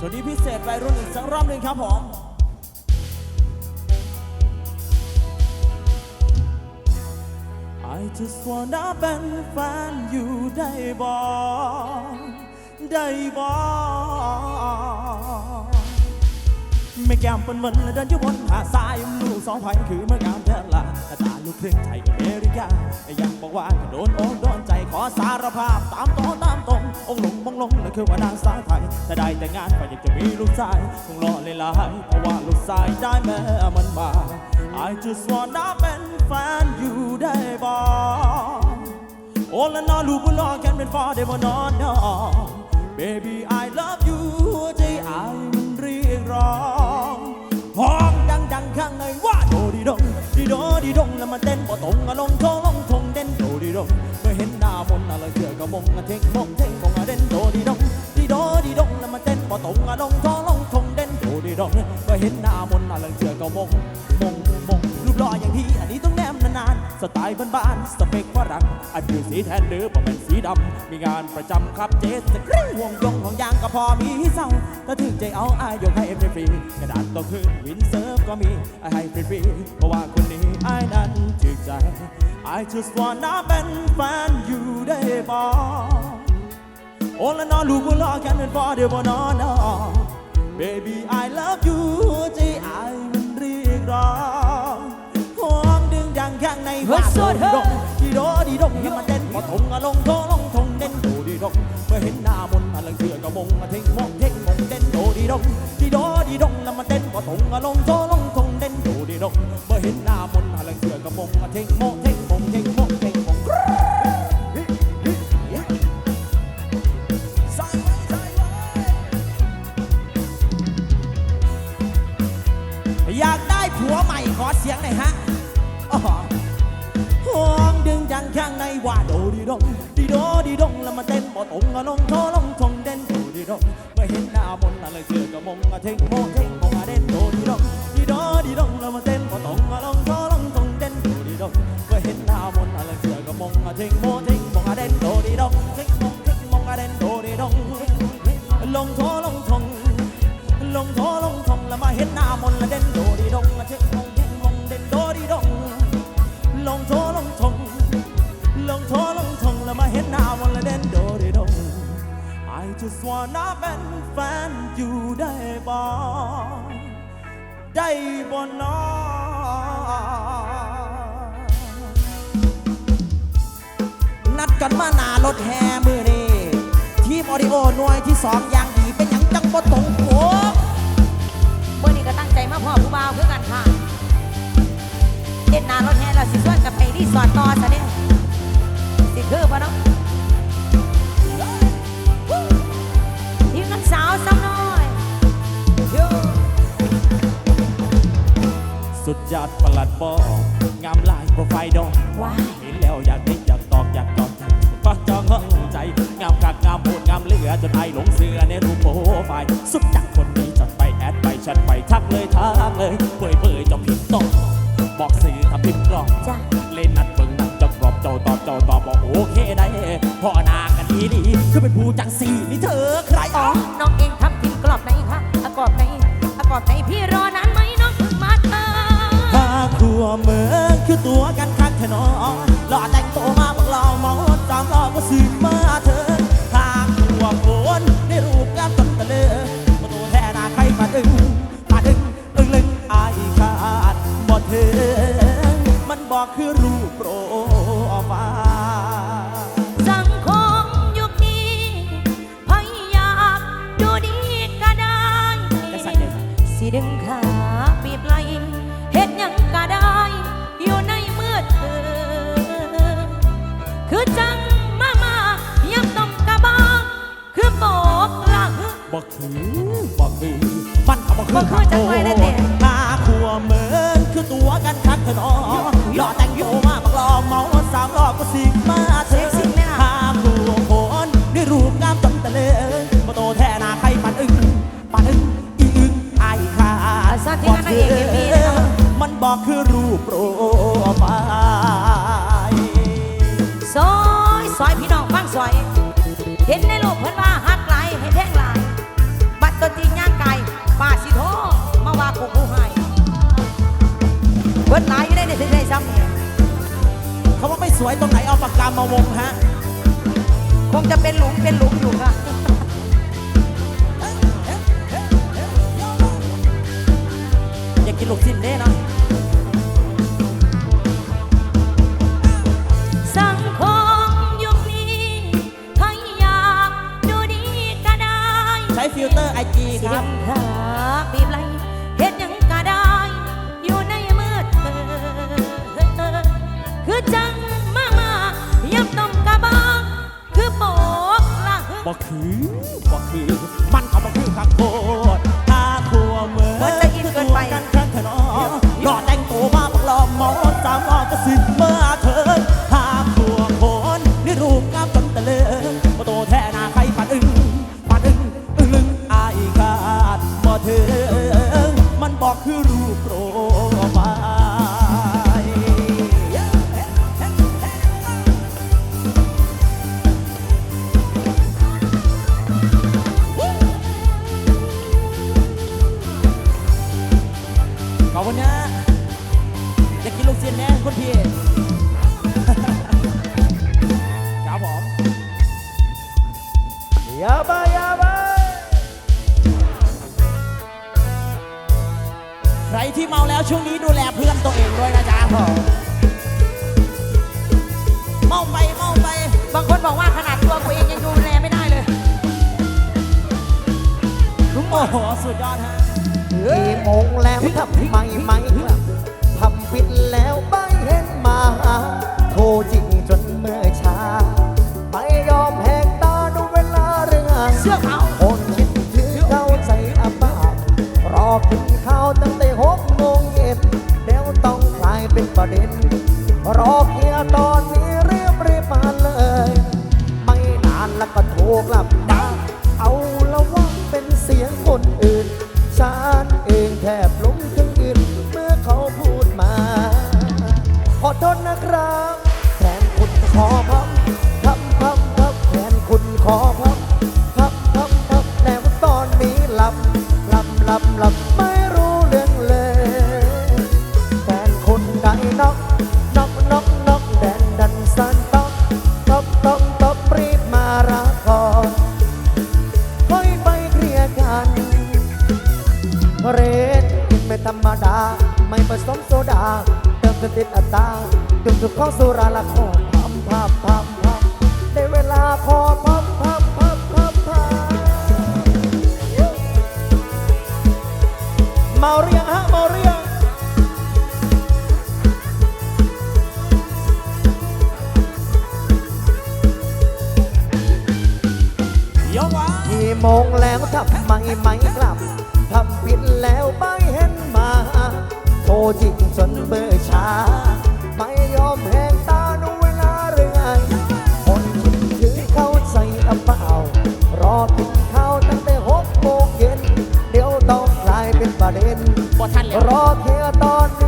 ช่วงนี้พิเศษไปรุ่นอีกสักรอบหนึ่งครับผม I just wanna เป็นแฟนอยู่ได้บ่ได้บ่ไม่แก้มเป็นเหมือนเดินอยู่บนหาดทรายลูกสองไผ่คือเมื่องาม แท้าตาลูกครึ่งไทยกับอเมริกา ยังบอกว่าโดนโอกโดนใจขอสารภาพ ตามตรงตามตรงองหลงมองลงนั่นคือว่านางสาวไทยแต่ได้แต่งานก็อยากจะมีลูกชายคงรอเลยลายเพราะว่าลูกชายได้แม่มันมา I just wanna เป็นแฟนอยู่ได้บ่โอ้และนอลูกบุญรอแค่เป็นฟอได้บ่นอนนอ Baby I love you ใจอายมันเรียกร้องห้องดังๆข้างในว่า ดีดอดีดงแล้วมันเต้นบ่ตรงอะลงโทลงทงเด่นโดดีดงเมื่อเห็นหน้ามนอะไรเกือก็มงอะเท่งมงเท่งมงอะเด่นโดดีดงดีโดดีดงแล้วมันเต้นบ่ตรงอะลงโทลงทงเด่นโดดีดงเมื่อเห็นหน้ามนอะไรเกือก็มงมงมง หล่ออย่างพี่อันนี้ต้องแนมนานๆ สไตล์บ้านๆสเปคฝรั่งอันอยู่สีแทนเด้อบ่เป็นสีดำ มีงานประจำครับเจสกริ้งห่วงยงของยางก็พอมีเศร้าถ้าถึงใจเอาอายยกให้ฟรีกระดาษต้องขึ้นวินเซิร์ฟก็มีอให้ฟรีๆเพราะว่าคนนี้อายนั้นถึกใจ I just wanna เป็นแฟนอยู่ได้บ่โอ้ละนอลูกบุญรอแค่เป็นฟอเดียวบ่นอนอ Baby I love you ใจอายมันเรียกร้อง ฮ้ยสุดเฮ้ยดงดีโดดีดงอย่ามาเต้นมาทงอะลงโทลงทง โ just wanna เป็นแฟนอยู่ได้บ่ได้บ่นอนัดกันมาหนารถแห่มือนี่ทีมออดิโอหน่วยที่สองอย่างดีเป็นอย่างจังบ่ตรงโผเมื่อนี้ก็ตั้งใจมาพ่อผู้บ่าวเพื่อกันค่ะเด็ดหนารถแห่เราสิส่วนกับไปรีสอร์ทต่อซะเนี่ยสิคือปะเนาะ ยอดประหลัดบอกงามลายโปรไฟล์ดอกว้ายเห็นแล้วอยากนิดอยากตอกอยากจอดฟักจองห้องใจ งามกักงามพูดงามเหลือจนไอหลงเสือในรูปโปรไฟล์สุดจักคนนี้จัดไปแอดไปแชัดไปทักเลยทักเลยเผยเผยๆเจาพิมพ์ตอบบอกสื่อทำพิมพ์กรอบจ้ะเล่นนัดเบิ่งนังจะกรอบเจ้าตอบเจ้าตอบบอกโอเคได้พ่อนากันดีดีคือเป็นผู้จังสีนี่เธอใครอ๋อ๋ออน้องเองทำกิน บีบไหลเฮ็ดหยังก็ได้ อยู่ในมืดเธอ คือจังมามายับต้มกระบอกคือโบกหลังบอกคือบอกคือมันก็บอกคือบ่คือจังไว้ได้แต่หน้าครัวเหมือนคือตัวกันคักเถอะเนาะหล่อแต่งโยมาบักหลอเมาสามรอบก็สิงมา คือรูปโปรไฟล์ซอยซอยพี่น้องฟังซอย เห็นในโลกเพิ่นว่าหักหลายเห็นแท่งหลาย บัดตัวจริงย่างไก่ป้าสิโทมาว่ากูกูให้เบิดหลายอยู่ได้ในสิได้ซ้ำเนี่ยเขาว่าไม่สวยตรงไหนเอาปากกามาวงฮะ คงจะเป็นหลุมเป็นหลุมอยู่ค่ะอยากกินลูกชิ้นเด้เนาะ ยาบายาบาใครที่เมาแล้วช่วงนี้ดูแลเพื่อนตัวเองด้วยนะจ๊ะเมาไปเมาไป บางคนบอกว่าขนาดตัวกูเองยังดูแลไม่ได้เลยโอ้โหสุดยอดฮะกี่โมงแล้วทำไมไม่กลับทำผิดแล้วไม่เห็นมา โทรจริงจนเมื่อเช้า รื่อ หลับหลับไม่รู้เรื่องเลยแฟนคนใดนอกนอกนอกนอกแดนดันสันต้องต้องต้องต้องรีบมารักก่อนค่อยไปเคลียร์กัน เรดกินไม่ธรรมดา ไม่ผสมโซดา เติมจนติดอัตราจุดจุดของสุราละขอ หรือยังยกวะกี่โมงแล้วทำไมไม่กลับ ทำผิดแล้วไม่เห็นมา โทรจริงจนเบื่อชาไม่ยอมแหงตาดูเวลาเรื่อยคนคิดถึงเข้าใจเอาเปล่ารอกินข้าวตั้งแต่หกโมงเย็น เดี๋ยวต้องกลายเป็นประเด็น บ่ทันแล้วรอเคลียร์ตอนนี้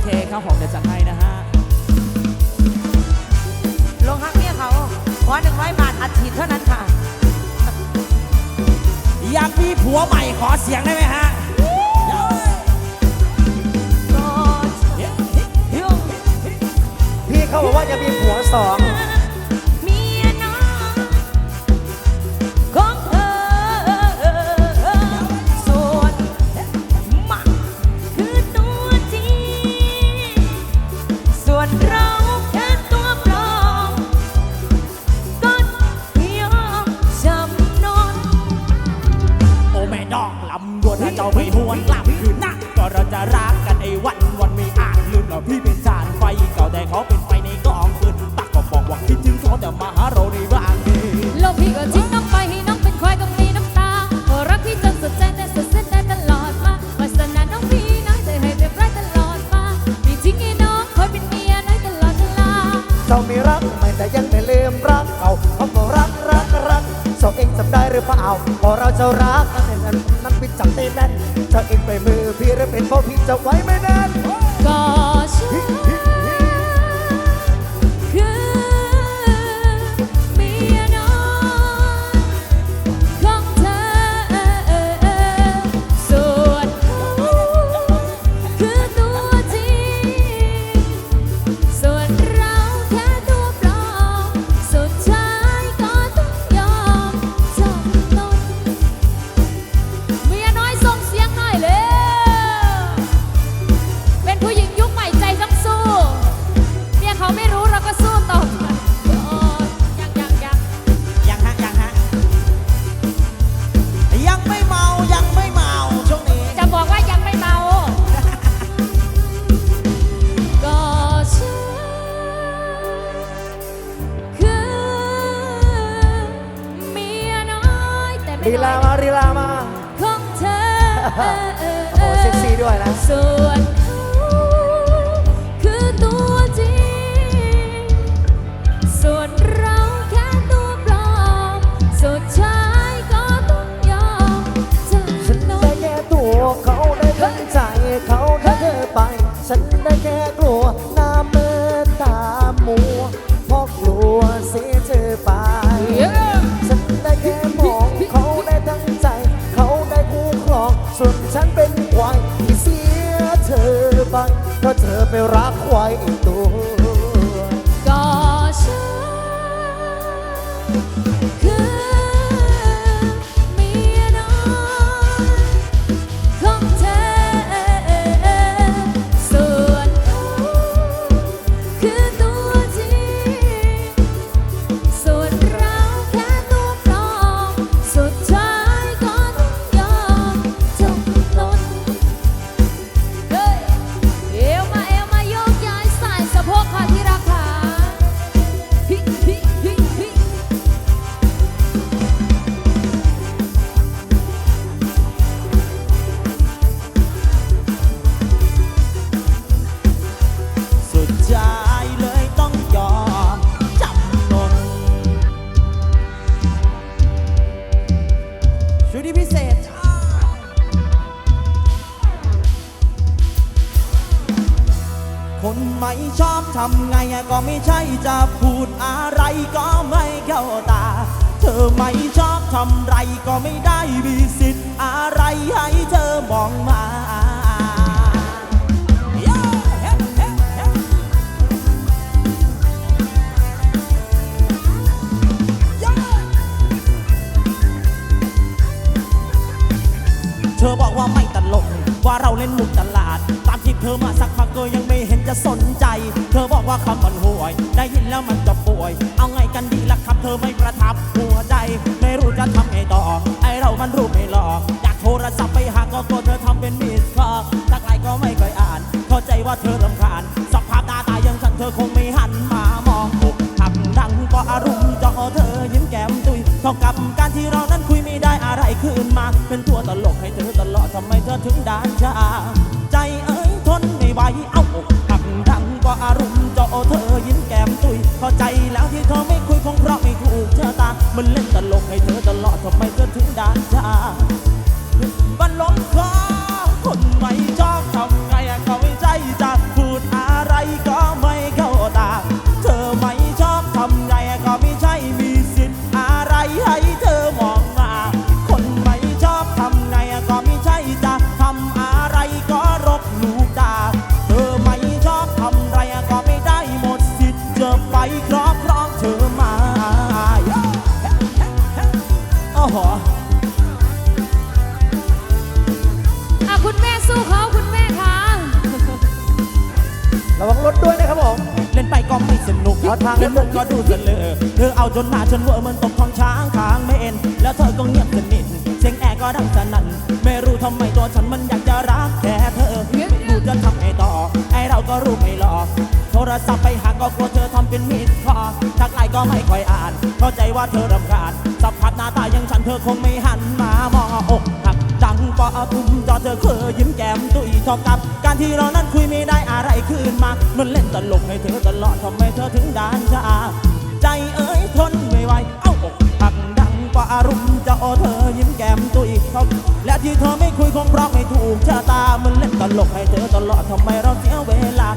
เคครับผมเดี๋ยวจัดให้นะฮะลงฮักเมียเขาขอหนึ่งร้อยบาทอัดฉีดเท่านั้นค่ะ อยากมีผัวใหม่ขอเสียงได้ไหมฮะก็ยุ่งพี่เขาบอกว่าจะมีผัวสอง โอ้เซ็กซี่ด้วยนะส่วนเขาคือตัวจริง ส่วนเราแค่ตัวปลอม สุดท้ายก็ต้องยอมจฉันำนได้นแค่ตัวเขาได้ทั้งใจเขาได้เธอไป ฉันได้แค่กลัว คื ไม่ชอบทำไรก็ไม่ได้มีสิทธิ์อะไรให้เธอมองมาเธอบอกว่าไม่ตลก ว่าเราเล่นมุกตลาด ที่เธอมาสักพักก็ยังไม่เห็นจะสนใจ เธอบอกว่าคำมันห่วย ได้ยินแล้วมันจะป่วย เอาไงกันดีล่ะครับ เธอไม่ประทับหัวใจ ไม่รู้จะทำไงต่อ ไอเรามันรู้ไม่หลอกอยากโทรศัพท์ไปหาก็กลัวเธอทำเป็นมิสคอลทักไลก็ไม่เคยอ่าน เข้าใจว่าเธอรำคาญสภาพหน้าตายังฉันเธอคงไม่หันมามองอกทำดังก็อารมณ์จอเธอยิ้มแก้มตุยเท่ากับการที่เรานั้นคุยไม่ได้อะไรคืนมา เป็นตัวตลกให้เธอตลอดทำไมเธอถึงด่านชาใจเอ้ยทน ไม่ไหวเอ้า อ เธอเอาจนหน้าฉันเวอร์เหมันตกของช้างทางไม่เอ็น แล้วเธอก็เงียบสนิทเสียงแอร์ก็ดังสนั่นไม่รู้ทำไมตัวฉันมันอยากจะรักแค่เธอไม่รู้จะทำไงต่อ ไอเราก็รู้ไม่หลอกโทรศัพท์ไปหาก็กลัวเธอทำเป็นมิดคอทักไลน์ก็ไม่ค่อยอ่าน เข้าใจว่าเธอรำคาญสัมผัสหน้าตาย่างฉันเธอคงไม่หันมามองอกหักดังปะทุมจอเธอเคยยิ้มแก้มตุยชอบกับ การที่เรานั้นคุยไม่ได้อะไรขึ้นมา มันเล่นตลกให้เธอตลอดทำไมเธอถึงด่านชา ใจเอ้ยทนไม่ไหว เอ้าอกหักดังกว่าอารมณ์จะโอเธอยิ้มแก้มตุยเขาและที่เธอไม่คุยคงเพราะไม่ถูกชะตามันเล่นตลกให้เธอตลอดทำไมเราเสียเวลา